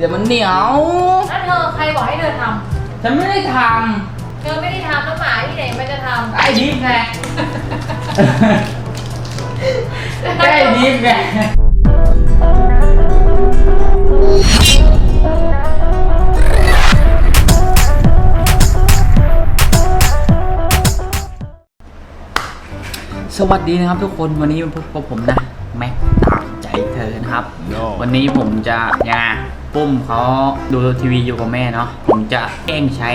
เดี๋ยวมันเหนียว แล้วเธอใครบอกให้เธอทฉันไม่ได้ทำเธอไม่ได้ทำแล้วหมาที่ไหนมันจะทำไอ้ดิฟไงำ ไอ้ดิฟไงสวัสดีนะครับทุกคนวันนี้มาพบกับผมนะ แม็กตามใจเธอนะครับ No วันนี้ผมจะยังไง ปุ้มเขาดูทีวีอยู่กับแม่เนาะผมจะแกล้งใช้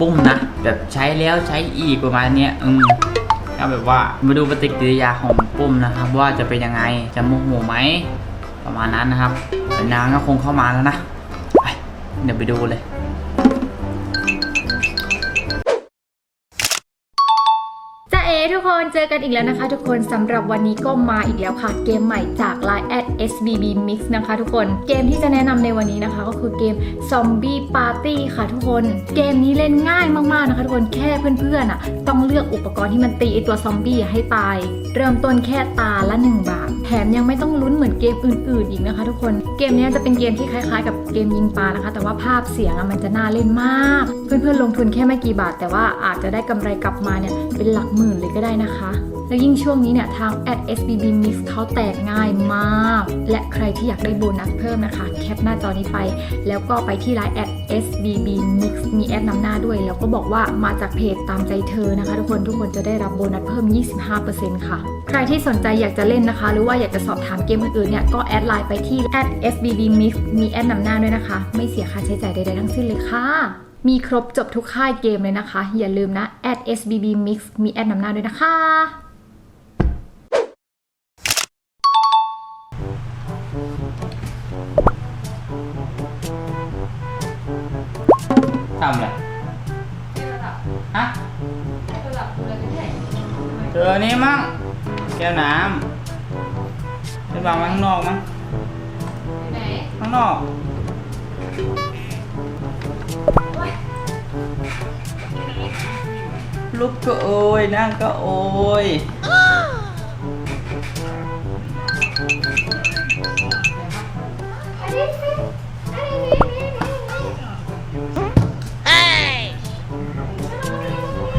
ปุ้มนะแบบใช้แล้วใช้อีกประมาณเนี้ยอืมก็แบบว่ามาดูปฏิกิริยาของปุ้มนะครับ ว่าจะเป็นยังไงจะโมโหไหมประมาณนั้นนะครับนางก็คงเข้ามาแล้วนะเดี๋ยวไปดูเลย คนเจอกันอีกแล้วนะคะ ทุกคนสำหรับวันนี้ก็มาอีกแล้วค่ะ เกมใหม่จาก Line at SBB Mix นะคะ ทุกคนเกมที่จะแนะนำในวันนี้นะคะ ก็คือเกม Zombie Party ค่ะทุกคน เกมนี้เล่นง่ายมากๆนะคะ ทุกคนแค่เพื่อนๆอะต้องเลือกอุปกรณ์ที่มันตีไอตัวซอมบี้ให้ตาย เริ่มต้นแค่ตาละ 1 บาท แถมยังไม่ต้องลุ้นเหมือนเกมอื่นๆ อีกนะคะ ทุกคนเกมนี้จะเป็นเกมที่คล้ายๆ กับเกมยิงปลานะคะ แต่ว่าภาพเสียงมันจะน่าเล่นมาก เพื่อนๆลงทุนแค่ไม่กี่บาท แต่ว่าอาจจะได้กำไรกลับมาเนี่ยเป็นหลักหมื่นเลยก็ได้นะคะ แล้วยิ่งช่วงนี้เนี่ยทาง @sbb mix เขาแตกง่ายมาก และใครที่อยากได้โบนัสเพิ่มนะคะ แคปหน้าจอนี้ไป แล้วก็ไปที่ไลน์ @sbb mix มีแอดนำหน้าด้วย แล้วก็บอกว่ามาจากเพจตามใจเธอนะคะ ทุกคนทุกคนจะได้รับโบนัสเพิ่ม 25%ค่ะ ใครที่สนใจอยากจะเล่นนะคะ หรือว่าอยากจะสอบถามเกมอื่นๆเนี่ยก็แอดไลน์ไปที่ @sbb mix มีแอดนำหน้าด้วยนะคะ ไม่เสียค่าใช้จ่ายใดๆทั้งสิ้นเลยค่ะ มีครบจบทุกค่ายเกมเลยนะคะ อย่าลืมนะ @sbb mix มีแอดนำหน้าด้วยนะคะ ทำอะไรฮะเจออันนี้มั่งแก้วน้ำเป็นวางไว้ข้างนอกมั้งไหนข้างนอก ลุกก็โอยนั่งก็โอย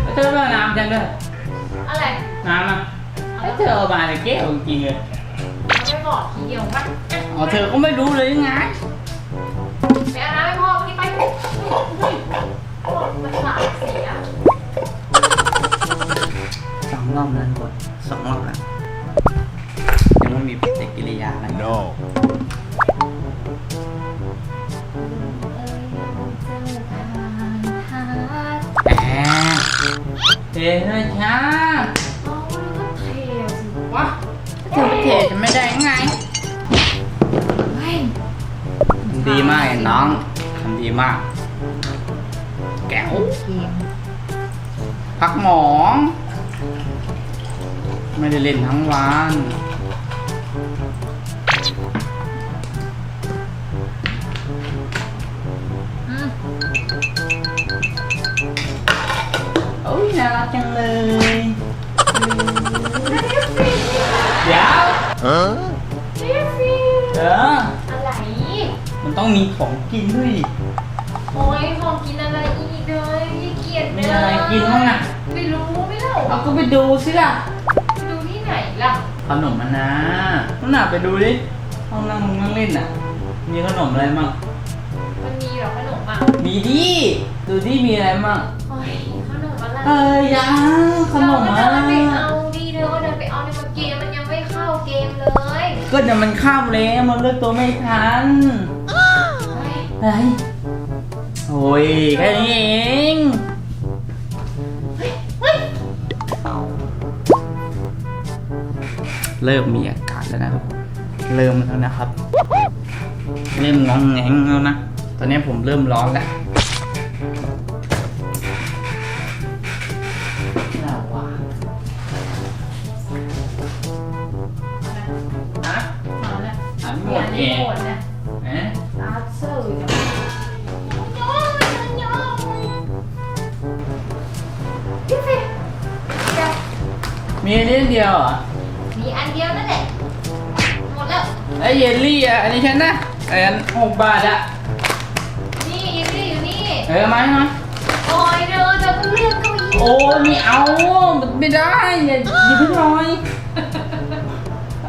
แล้วเธอมาน้ำจังด้วยอะไรน้ำอะให้เธอเอามาในแก้วจริงเลยไม่บอกทีเดียวมั้ยอ๋อเธอก็ไม่รู้เลยยังไงไปเอาน้ำให้พ่อพี่ไป รอบแล้วทุกคนสองรอบแล้วยังไม่มีปฏิกิริยาอะไร No. แหมเทเลยช้าเทสิวะเธอไปเทจะไม่ได้ยังไงเฮ้ยดีมากไอ้น้องทำดีมาก แก้วเค็มพักหมอง ไม่ได้เล่นทั้งวันอืมโอ้ยน่ารักจังเลยเดี๋ยว Huh? เรียกสิเอออะไรมันต้องมีของกินด้วยโอ้ยของกินอะไรอีกเลยขี้เกียจมีอะไรกินบ้างอะ ไม่รู้ไม่เล่าเอาก็ไปดูสิล่ะ ดูที่ไหนล่ะ ขนมมันนะนั่นน่ะไปดูดิห้องนั่งมึงนั่งเล่นน่ะ มีขนมอะไรมั่งมันมีเหรอขนมอะมีดิดูดิมีอะไรมั่งโอ้ยขนมอะไรเอ้ยยังขนมเราอะก็เดินไปเอาดีเธอก็เดินไปเอาในเกมมันยังไม่เข้าเกมเลยก็เดี๋ยวมันข้ามแล้วมันเลือกตัวไม่ทันเฮ้ย เฮ้ยโอ้ยแค่นี้เอง เริ่มมีอาการแล้วนะทุกคนเริ่มแล้วนะครับ เริ่มงองแงงแล้วนะ ตอนนี้ผมเริ่มร้อนแล้วน่าวะฮะมาแล้วอันหมดเอเองหมดนะเอ๊ะตาเสื่อพี่ฟิเดี๋ยวมีเรื่องเดียวอมีอันเดียวนั่นแหละ หมดแล้ว ไอ้เยลลี่อะ อันนี้ฉันนะไอ้อันหกบาทอะเออมามาโอ้ยเธอเธอก็เลื่อนเก้าอี้โอ้ยไม่เอาไม่ได้อย่าอย่าเพิ่งหน่อย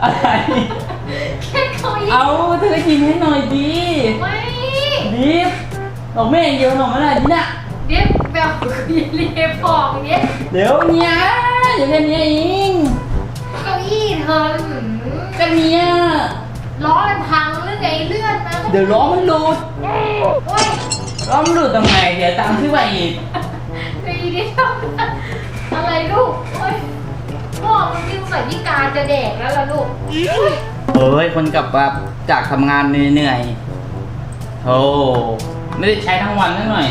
อะไร แค่เก้าอี้เอาเธอก็กินให้หน่อยดี ไม่ ดิฟบอกแม่เดียวหน่อยเมื่อไหร่ดิน่ะเดี๋ยวแบบยีเรียฟองอย่างเงี้ยเดี๋ยวเนี้ยเดี๋ยวแค่เนี้ยเองเก้าอี้ เธอหืมก็เนี้ยล้อมันพังหรือไงเลื่อนนะเดี๋ยวล้อมันหลุดโอ้ยล้อมันหลุดทำไงเดี๋ยวตามขึ้นไปอีกไอ้เดียวอะไรลูกโอ้ยพ่อมันวิ่งใส่พิการจะแดกแล้วล่ะลูกเฮ้ยคนกลับมาจากทำงานเหนื่อยๆโอ้ไม่ได้ใช้ทั้งวันนั่นหน่อย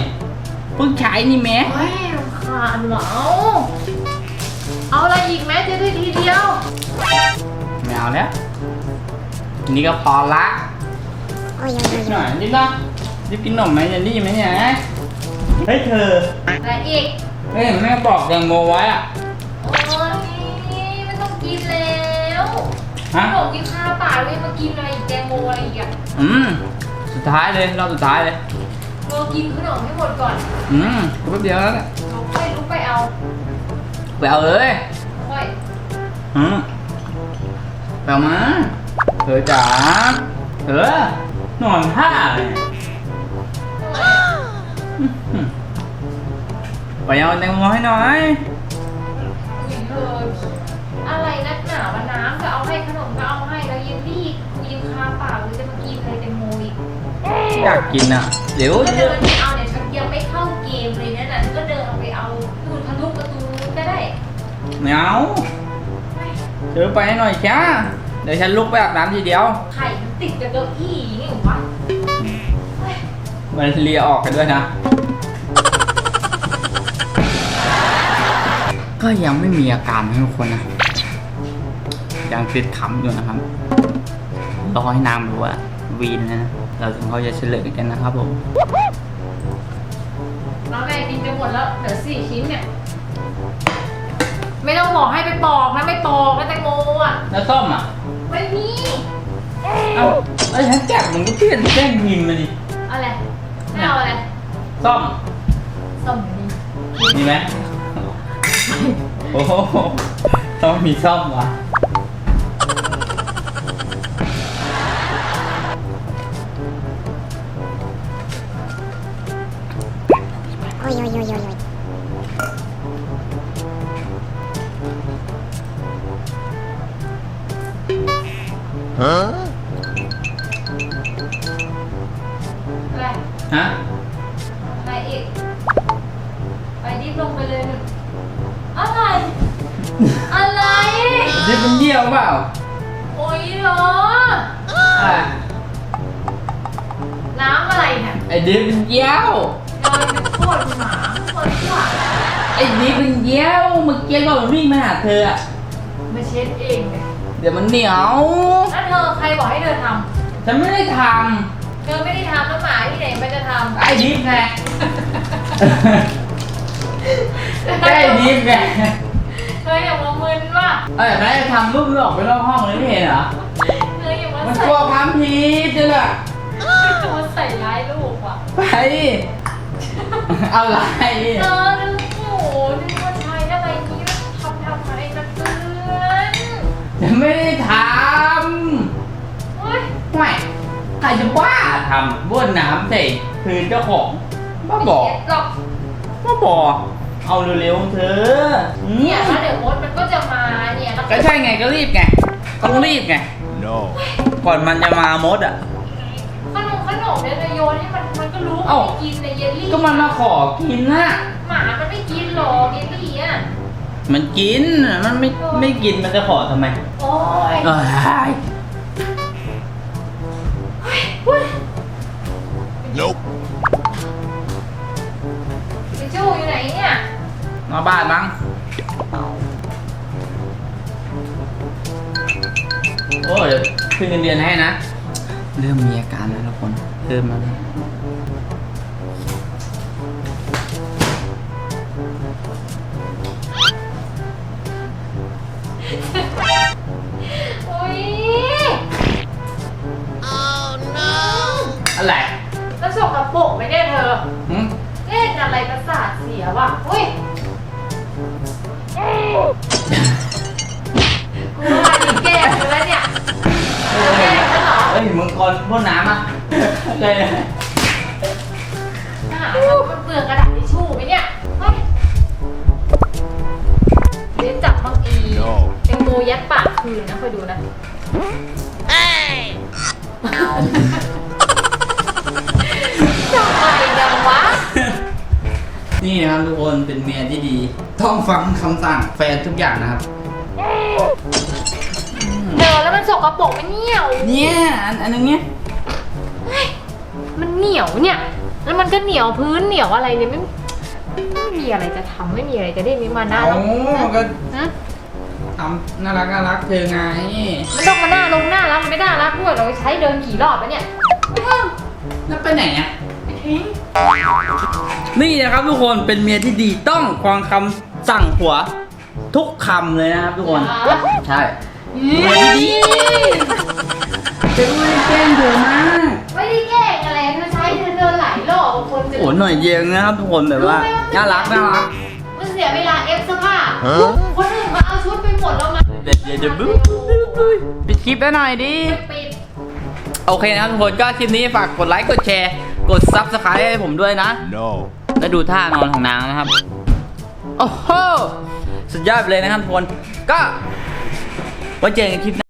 เพิ่งใช้นี่แม่โอ้ยรำคาญเหรอเอาอะไรอีกแม่จะได้ทีเดียวไม่ เอาแล้วทีนี้ก็พอละหน่อยนิดนะรีบกินขนมไหมจะดีไหมเนี่ยเฮ้ยเธออะไรอีกเฮ้ยแม่บอกแตงโมไว้อะโอ้ยไม่ต้องกินแล้วขฮะนมกินข้าวเปล่าเลยมากินอะไรอีกแตงโมอะไรอีกอะอืมสุดท้ายเลยรอบสุดท้ายเลย เรากินขนมให้หมดก่อนอืมแป๊บเดียวแล้วแหละเราค่อยลุกไปเอาไปเอาเลยค่อยอืมไป เอามาเธอจ๋าเธอนอนท่าเลยอื้อหือไปเอาแตงโมให้หน่อยอุ้ยเธออะไรนักหนาวันน้ำก็เอาให้ขนมก็เอาให้แล้วยังรีบกูยังคาปากเลยจะมากินอะไรแตงโมอีกอยากกินอะ เดี๋ยวก็เดินไปเอาเนี่ยฉันยังไม่เข้าเกมเลยเนี่ยนะฉันก็เดินออกไปเอาดูทะลุประตูก็ได้ไม่เอาเธอไปให้หน่อยจ้าเดี๋ยวฉันลุกไปอาบน้ำทีเดียว ไข่มันติดกับเก้าอี้นี่หรอวะมันเลียออกกันด้วยนะ ก็ยังไม่มีอาการนะทุกคนนะ ยังติดขำอยู่นะครับ รอให้นางรู้ว่าวีนนะ เราถึงเขาจะเฉลยกันนะครับผมน้องแม่กินไปหมดแล้วเหลือสี่ชิ้นเนี่ย ไม่ต้องบอกให้ไปปอกนะไม่ปอกนะแตงโมอะ แล้วส้มอะ ไม่มีเอ้าไอ้ยฉันแจกมันก็เพื่อนแจ้งพิมพ์มาดิอะไรไม่เอาอะไรส้มส้มนี่มีไหมโอ้โหต้องมีส้มวะ Oi, oi, oi, oi, oi. อะไร ดิบมันเยี่ยวเปล่าโอ้ยเหรอ อะน้ำอะไรเนี่ยไอ้ดิบมันเยี่ยวนอนเป็นโคตรหมาโคตรหวานไอ้ดิบมันเยี่ยวเมื่อกี้ก็วิ่งมาหาเธออะมาเช็ดเองเลยเดี๋ยวมันเหนียว แล้วเธอใครบอกให้เธอทฉันไม่ได้ทำเธอไม่ได้ทำแล้วหมาที่ไหนมันจะทำำไอ้ดิบไงไอ้ดิบไง เธออย่ามามึนว่ะเอ้ยแม่ทำรูปหลอกไปรอบห้องเลยไม่เห็นเหรอเธออย่ามามันใส่กลัวความผิดจ้ะล่ะเธอมาใส่ร้ายลูกว่ะไปอะไรเธอดูโอ้โหนึกว่าใช้อะไรนี้ทำทำไมนะเพื่อนฉันไม่ได้ทเฮ้ยำไม่ใครจะบ้าทำบ้วนน้ำใส่คืนเจ้าของบ้าบอกเช็ดหรอกบ้าบอก เอาเร็วๆเธอเนี่เนี่ยยแล้วเดี๋ยวมดมันก็จะมาเนี่ยแล้วก็ใช่ไงก็รีบไงต้องรีบไง No. ก่อนมันจะมามดอะ ขนมขนมเนี่ยเธอโยนให้มันมันก็รู้ว่าเอ้า ไม่กินในเยลลี่ก็มันมาขอกินน่ะ หมามันไม่กินหรอกเยลลี่อะมันกิน มันไม่ไม่กินมันจะขอทำไม โอ้ย เอ้ย มาบ้านมั้งโอ้เดี๋ยวขึ้นเงินเดือนให้นะ เริ่มมีอาการแล้วทุกคนเริ่มมาแล้วโอ้ยอะไรแล้วสกปรกไหมเนี่ยเธอหึเธเล่นอะไรประสาทเสียวะอุ้ย กูมาดิแก้กูแล้วเนี่ยแก้ฉันเหรอเฮ้ยมึงก่อนพ่นน้ำอะอะไรเนี่ยหามันเปลือกกระดาษทิชชู่ไหมเนี่ยเฮ้ยเดี๋ยวจับบางอี No แตงโมยัดปากคืนนะคอยดูนะจับ นี่นะครับทุกคนเป็นเมียที่ดี ต้องฟังคำสั่งแฟนทุกอย่างนะครับ เดินแล้วมันสกปรกไหมเหนียวเนี่ยอันอันนึงเนี้ยมันเหนียวเนี่ย แล้วมันก็เหนียวพื้นเหนียวอะไรเนี่ยไม่ไม่มีอะไรจะทำไม่มีอะไรจะได้ไม่มาหน้าเอาแล้วก็ฮะทำน่ารักน่ารักเธอไง มันต้องมาหน้าลงหน้าแล้วมันไม่น่ารักด้วยเราใช้เดินกี่รอบแล้วเนี่ยไม่ต้องแล้วไปไหนอะไปทิ้ง นี่นะครับทุกคนเป็นเมียที่ดีต้องฟังคำสั่งผัว ทุกคำเลยนะครับทุกคนอย่าใช่เมียที่ดีจะไม่ได้แกล้งเธอมากไม่ได้แกล้งอะไรเธอใช้เธอเดินหลายรอบบางคนจะโอ้หน่อยเดียวนะครับทุกคนแบบว่าน่ารักน่ารักมันเสียเวลาเอฟเสื้อผ้าฮะคนอื่นมาเอาชุดไปหมดแล้วมาเดี๋ยวเดี๋ยวเดี๋ยวบุ๊บปิดคลิปแล้วหน่อยดิปิดโอเคนะครับทุกคนก็คลิปนี้ฝากกดไลค์กดแชร์ กดซับสไครต์ให้ผมด้วยนะ No. และดูท่านอนของนางนะครับ โอ้โห สุดยอดไปเลยนะครับทุกคน ก็ไว้เจอกันคลิปหน้า